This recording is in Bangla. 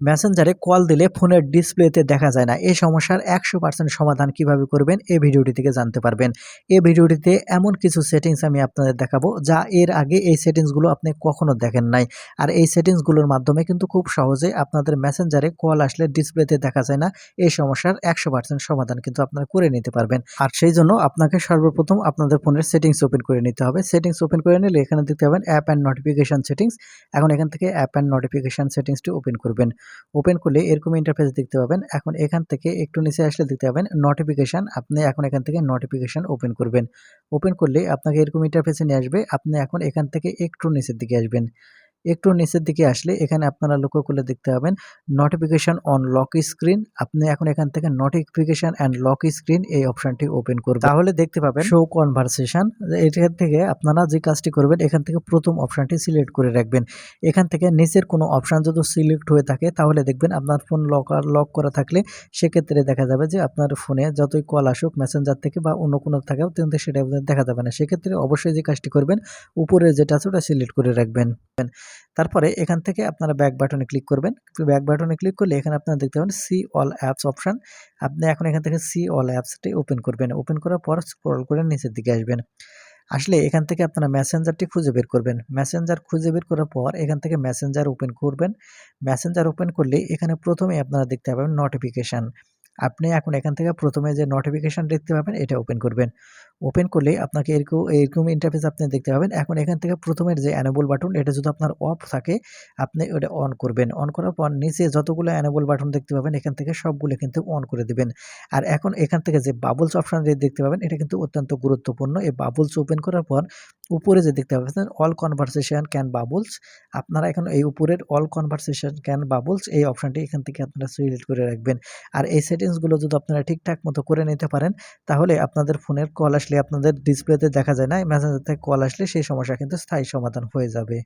মেসেঞ্জারে কল দিলে ফোনের ডিসপ্লেতে দেখা যায় না। এই সমস্যার একশো পার্সেন্ট সমাধান কীভাবে করবেন, এই ভিডিওটি থেকে জানতে পারবেন। এই ভিডিওটিতে এমন কিছু সেটিংস আমি আপনাদের দেখাবো, যা এর আগে এই সেটিংসগুলো আপনি কখনো দেখেন নাই। আর এই সেটিংসগুলোর মাধ্যমে কিন্তু খুব সহজে আপনাদের মেসেঞ্জারে কল আসলে ডিসপ্লেতে দেখা যায় না। এই সমস্যার একশো পার্সেন্ট সমাধান কিন্তু আপনারা করে নিতে পারবেন। আর সেই জন্য আপনাকে সর্বপ্রথম আপনাদের ফোনের সেটিংস ওপেন করে নিতে হবে। সেটিংস ওপেন করে নিলে এখানে দেখতে পাবেন অ্যাপ অ্যান্ড নোটিফিকেশন সেটিংস এখন এখান থেকে অ্যাপ অ্যান্ড নোটিফিকেশন সেটিংসটি ওপেন করবেন। ওপেন করলে এরকম ইন্টারফেস দেখতে পাবেন। এখন এখান থেকে একটু নিচে আসলে দেখতে পাবেন নোটিফিকেশান আপনি এখন এখান থেকে নোটিফিকেশান ওপেন করবেন। ওপেন করলে আপনাকে এরকম ইন্টারফেসে নিয়ে আসবে। আপনি এখন এখান থেকে একটু নিচের দিকে আসবেন। একটু নিচের দিকে আসলে এখানে আপনারা লক্ষ্য করলে দেখতে পাবেন নোটিফিকেশন অন লক স্ক্রিন আপনি এখন এখান থেকে নোটিফিকেশন অ্যান্ড লক স্ক্রিন এই অপশনটি ওপেন করবেন। তাহলে দেখতে পাবেন শো কনভারসেশন এখান থেকে আপনারা যে কাজটি করবেন, এখান থেকে প্রথম অপশনটি সিলেক্ট করে রাখবেন। এখান থেকে নিচের কোনো অপশন যদি সিলেক্ট হয়ে থাকে, তাহলে দেখবেন আপনার ফোন লক লক করা থাকলে সেক্ষেত্রে দেখা যাবে যে আপনার ফোনে যতই কল আসুক মেসেঞ্জার থেকে বা অন্য কোনো থাকেও কিন্তু সেটা দেখা যাবে না। সেক্ষেত্রে অবশ্যই যে কাজটি করবেন, উপরে যেটা আছে ওটা সিলেক্ট করে রাখবেন। তারপরে এখান থেকে আপনারা ব্যাক বাটনে ক্লিক করবেন। ব্যাক বাটনে ক্লিক করলে এখানে আপনারা দেখতে পাবেন সি অল অ্যাপস অপশান আপনি এখন এখান থেকে সি অল অ্যাপসটি ওপেন করবেন। ওপেন করার পর স্ক্রল করে নিচের দিকে আসবেন। আসলে এখান থেকে আপনারা মেসেঞ্জারটি খুঁজে বের করবেন। মেসেঞ্জার খুঁজে বের করার পর এখান থেকে মেসেঞ্জার ওপেন করবেন। মেসেঞ্জার ওপেন করলে এখানে প্রথমে আপনারা দেখতে পাবেন নোটিফিকেশান আপনি এখন এখান থেকে প্রথমে যে নোটিফিকেশান দেখতে পাবেন, এটা ওপেন করবেন। ওপেন করলে আপনাকে এরকম এরকম ইন্টারফেস আপনি দেখতে পাবেন। এখন এখান থেকে প্রথমের যে অ্যানেবল বাটন এটা যদি আপনার অফ থাকে, আপনি ওটা অন করবেন। অন করার পর নিচে যতগুলো অ্যানেবল বাটন দেখতে পাবেন, এখান থেকে সবগুলো কিন্তু অন করে দেবেন। আর এখন এখান থেকে যে বাবলস অপশান দেখতে পাবেন, এটা কিন্তু অত্যন্ত গুরুত্বপূর্ণ। এই বাবলস ওপেন করার পর উপরে যে দেখতে পাবেন অল কনভারসেশন ক্যান বাবলস আপনারা এখন এই উপরের অল কনভারসেশন ক্যান বাবলস এই অপশানটি এখান থেকে আপনারা সিলেক্ট করে রাখবেন। আর এই সেটিংসগুলো যদি আপনারা ঠিকঠাক মতো করে নিতে পারেন, তাহলে আপনাদের ফোনের কল আসলে আপনাদের ডিসপ্লেতে দেখা যায় না মেসেঞ্জার থেকে কল আসলে সেই সমস্যা কিন্তু স্থায়ী সমাধান হয়ে যাবে।